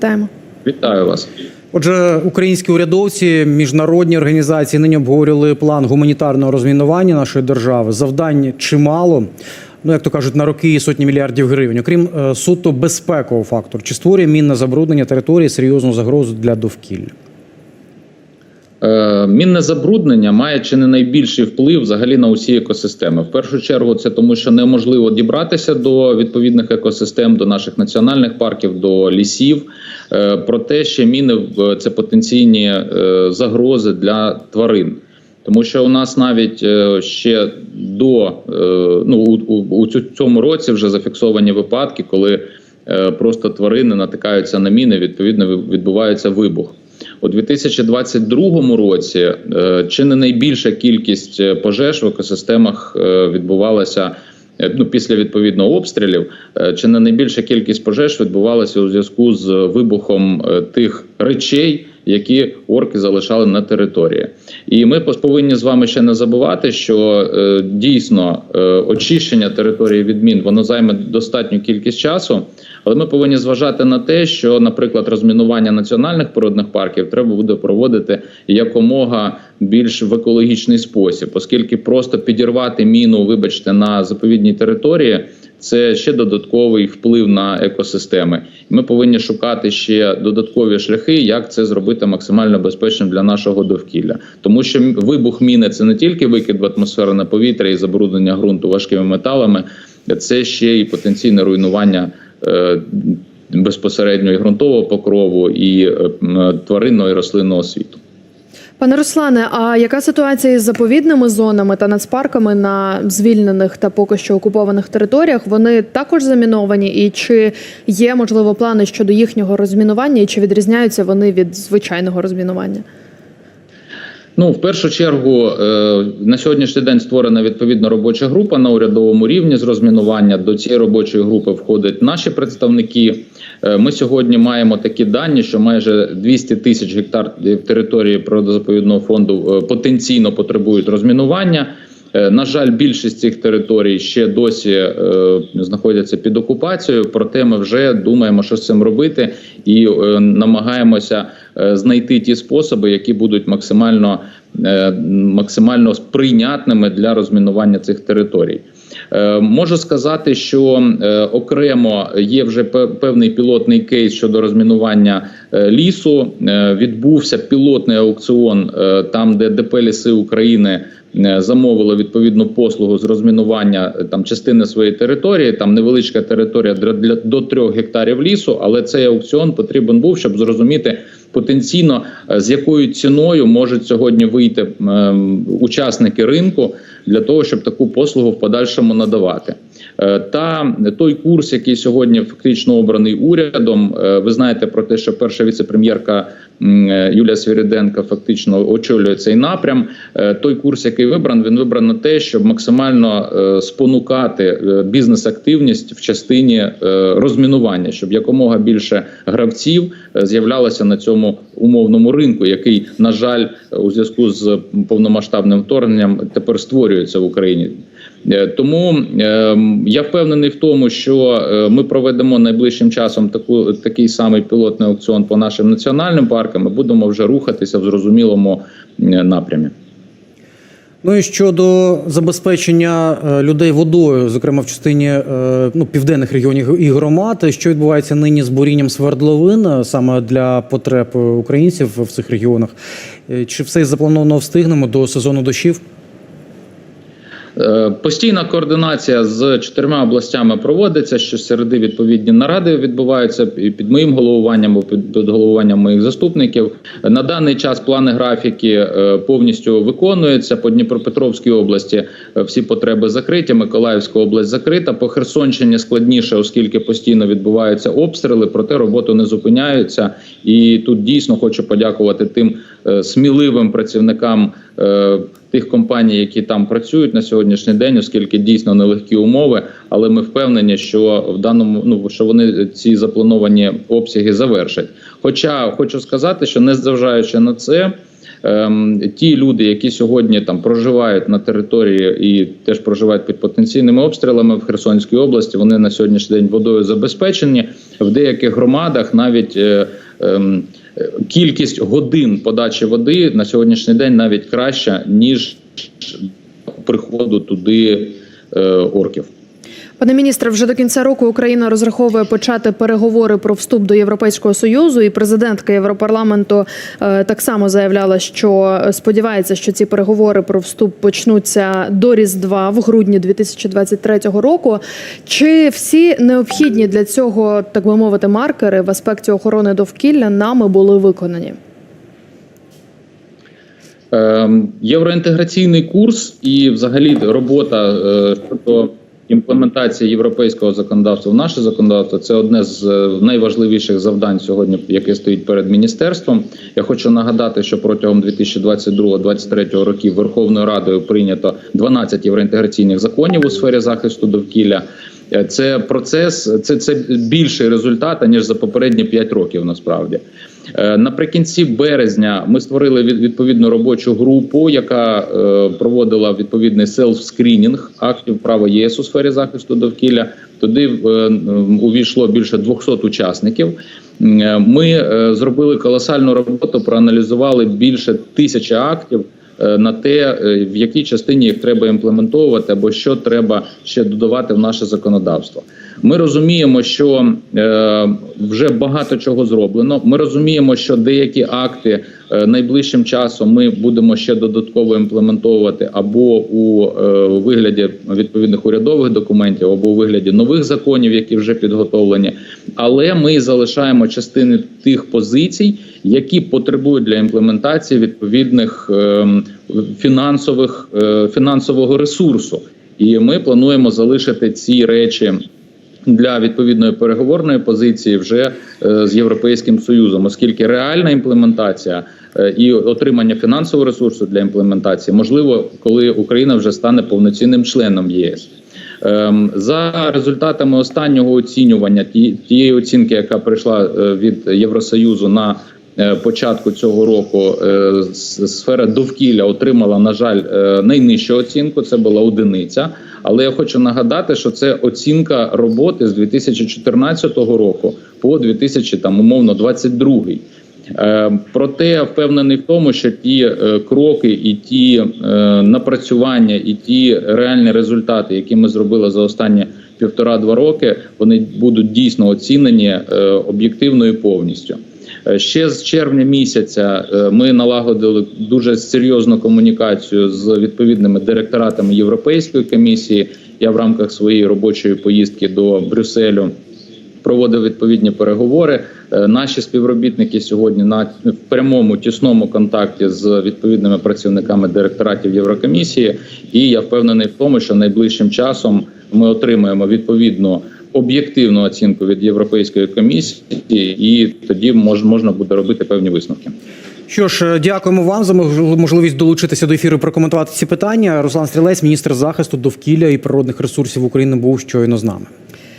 Вітаємо. Вітаю вас. Отже, українські урядовці, міжнародні організації нині обговорювали план гуманітарного розмінування нашої держави. Завдань чимало. Ну, як то кажуть, на роки і сотні мільярдів гривень. Окрім е, суто безпекового фактору, чи створює мінне забруднення території серйозну загрозу для довкілля? Е, Мінне забруднення має чи не найбільший вплив взагалі на усі екосистеми. В першу чергу, це тому, що неможливо дібратися до відповідних екосистем, до наших національних парків, до лісів. Е, Проте ще міни це потенційні е, загрози для тварин. Тому що у нас навіть ще до ну у, цьому році вже зафіксовані випадки, коли просто тварини натикаються на міни, відповідно відбувається вибух. У 2022 році е, чи не найбільша кількість е, пожеж в екосистемах е, відбувалася ну, після відповідно обстрілів. Чи не найбільша кількість пожеж відбувалася у зв'язку з вибухом тих речей, які орки залишали на території. І ми повинні з вами ще не забувати, що е, дійсно е, очищення території від мін воно займе достатню кількість часу. Але ми повинні зважати на те, що, наприклад, розмінування національних природних парків треба буде проводити якомога більш в екологічний спосіб, оскільки просто підірвати міну, вибачте, на заповідній території. Це ще додатковий вплив на екосистеми. Ми повинні шукати ще додаткові шляхи, як це зробити максимально безпечним для нашого довкілля, тому що вибух міни це не тільки викид в атмосферне повітря і забруднення ґрунту важкими металами, це ще і потенційне руйнування е, безпосередньо і ґрунтового покрову, і е, тваринного і рослинного світу. Пане Руслане, а яка ситуація із заповідними зонами та нацпарками на звільнених та поки що окупованих територіях? Вони також заміновані, і чи є можливо плани щодо їхнього розмінування, і чи відрізняються вони від звичайного розмінування? Ну, в першу чергу, е, на сьогоднішній день створена відповідна робоча група на урядовому рівні з розмінування. До цієї робочої групи входять наші представники. Е, Ми сьогодні маємо такі дані, що майже 200 тисяч гектар території природозаповідного фонду е, потенційно потребують розмінування. Е, На жаль, більшість цих територій ще досі е, знаходяться під окупацією. Проте ми вже думаємо, що з цим робити, і е, намагаємося знайти ті способи, які будуть максимально, максимально сприйнятними для розмінування цих територій. Е, Можу сказати, що е, окремо є вже певний пілотний кейс щодо розмінування е, лісу. Е, Відбувся пілотний аукціон, е, там, де ДП Ліси України е, замовило відповідну послугу з розмінування е, там частини своєї території. Там невеличка територія для, до 3 гектарів лісу, але цей аукціон потрібен був, щоб зрозуміти. Потенційно е, з якою ціною можуть сьогодні вийти ем, учасники ринку для того, щоб таку послугу в подальшому надавати. Е, Та той курс, який сьогодні фактично обраний урядом, е, ви знаєте про те, що перша віцепрем'єрка е, Юлія Свіриденко фактично очолює цей напрям. Той курс, який вибран, він вибран на те, щоб максимально спонукати бізнес-активність в частині розмінування, щоб якомога більше гравців з'являлося на цьому умовному ринку, який, на жаль, у зв'язку з повномасштабним вторгненням тепер створюється в Україні. Е, Тому е, я впевнений в тому, що е, ми проведемо найближчим часом таку такий самий пілотний аукціон по нашим національним паркам. і Будемо вже рухатися в зрозумілому е, напрямі. Ну і щодо забезпечення людей водою, зокрема в частині ну, південних регіонів і громад, що відбувається нині з бурінням свердловин саме для потреб українців в цих регіонах, чи все заплановано встигнемо до сезону дощів? Е, Постійна координація з чотирма областями проводиться. Щосереди відповідні наради відбуваються і під моїм головуванням, або під, головуванням моїх заступників. На даний час плани графіки е, повністю виконуються. По Дніпропетровській області е, всі потреби закриті. Миколаївська область закрита. По Херсонщині складніше, оскільки постійно відбуваються обстріли, проте роботу не зупиняються. І тут дійсно хочу подякувати тим сміливим працівникам. Тих компаній, які там працюють на сьогоднішній день, оскільки дійсно нелегкі умови, але ми впевнені, що в даному ну що вони ці заплановані обсяги завершать. Хоча хочу сказати, що незважаючи на це, ем, ті люди, які сьогодні там проживають на території і теж проживають під потенційними обстрілами в Херсонській області, вони на сьогоднішній день водою забезпечені. В деяких громадах навіть е, ем, кількість годин подачі води на сьогоднішній день навіть краща ніж приходу туди е, орків. Пане міністре, вже до кінця року Україна розраховує почати переговори про вступ до Європейського союзу, і президентка Європарламенту е, так само заявляла, що сподівається, що ці переговори про вступ почнуться до Різдва в грудні 2023 року. Чи всі необхідні для цього, так би мовити, маркери в аспекті охорони довкілля нами були виконані? Ем, Євроінтеграційний курс і, взагалі, робота е, щодо імплементації європейського законодавства в наше законодавство це одне з е, найважливіших завдань сьогодні, яке стоїть перед міністерством. Я хочу нагадати, що протягом 2022-2023 років Верховною Радою прийнято 12 євроінтеграційних законів у сфері захисту довкілля. Е, Це процес, це, це більший результат ніж за попередні 5 років. Насправді наприкінці березня ми створили від- відповідну робочу групу, яка е, проводила відповідний селф-скрінінг актів права ЄС у сфері захисту довкілля. Туди е, увійшло більше 200 учасників. Е, Ми е, зробили колосальну роботу, проаналізували більше тисячі актів е, на те, е, в якій частині їх треба імплементовувати, або що треба ще додавати в наше законодавство. Ми розуміємо, що е, вже багато чого зроблено. Ми розуміємо, що деякі акти е, найближчим часом ми будемо ще додатково імплементовувати або у е, вигляді відповідних урядових документів, або у вигляді нових законів, які вже підготовлені. Але ми залишаємо частини тих позицій, які потребують для імплементації відповідних ем, фінансових е, фінансового ресурсу. І ми плануємо залишити ці речі для відповідної переговорної позиції вже е, з європейським союзом, оскільки реальна імплементація е, і отримання фінансового ресурсу для імплементації можливо, коли Україна вже стане повноцінним членом єС. Ем, За результатами останнього оцінювання тієї оцінки, яка прийшла е, від Євросоюзу на початку цього року, е, сфера довкілля отримала, на жаль, е, найнижчу оцінку. Це була одиниця. Але я хочу нагадати, що це оцінка роботи з 2014 року по 2000, там умовно 22. Е, Проте впевнений в тому, що ті е, кроки і ті е, напрацювання, і ті реальні результати, які ми зробили за останні півтора-два роки, вони будуть дійсно оцінені е, об'єктивно і повністю. Е, Ще з червня місяця е, ми налагодили дуже серйозну комунікацію з відповідними директоратами Європейської комісії. Я в рамках своєї робочої поїздки до Брюсселю проводив відповідні переговори. Е, Наші співробітники сьогодні на в прямому тісному контакті з відповідними працівниками директоратів Єврокомісії, і я впевнений в тому, що найближчим часом ми отримаємо відповідну об'єктивну оцінку від Європейської комісії, і тоді мож, можна буде робити певні висновки. Що ж, дякуємо вам за мож- можливість долучитися до ефіру прокоментувати ці питання. Руслан Стрілець, міністр захисту довкілля і природних ресурсів України, був щойно з нами.